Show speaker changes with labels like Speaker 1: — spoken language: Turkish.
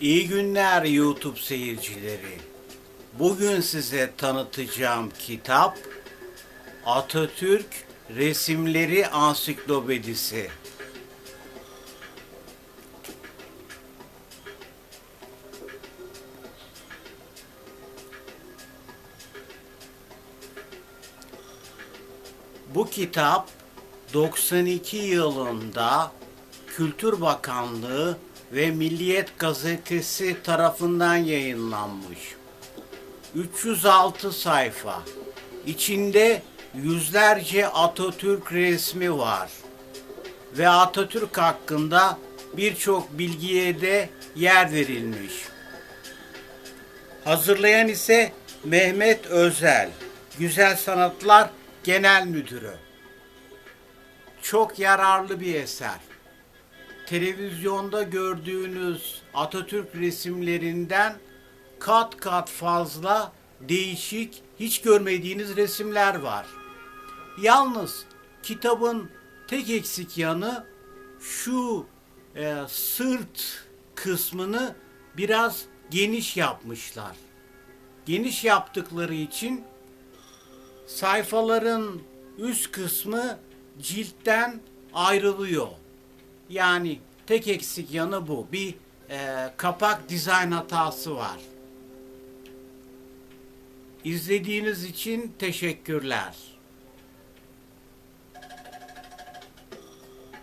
Speaker 1: İyi günler YouTube seyircileri. Bugün size tanıtacağım kitap Atatürk Resimleri Ansiklopedisi. Bu kitap 92 yılında Kültür Bakanlığı ve Milliyet Gazetesi tarafından yayınlanmış. 306 sayfa. İçinde yüzlerce Atatürk resmi var. Ve Atatürk hakkında birçok bilgiye de yer verilmiş. Hazırlayan ise Mehmet Özel, Güzel Sanatlar Genel Müdürü. Çok yararlı bir eser. Televizyonda gördüğünüz Atatürk resimlerinden kat kat fazla değişik, hiç görmediğiniz resimler var. Yalnız kitabın tek eksik yanı şu e, sırt kısmını biraz geniş yapmışlar. Geniş yaptıkları için sayfaların üst kısmı ciltten ayrılıyor. Yani tek eksik yanı bu. Bir e, kapak dizayn hatası var. İzlediğiniz için teşekkürler.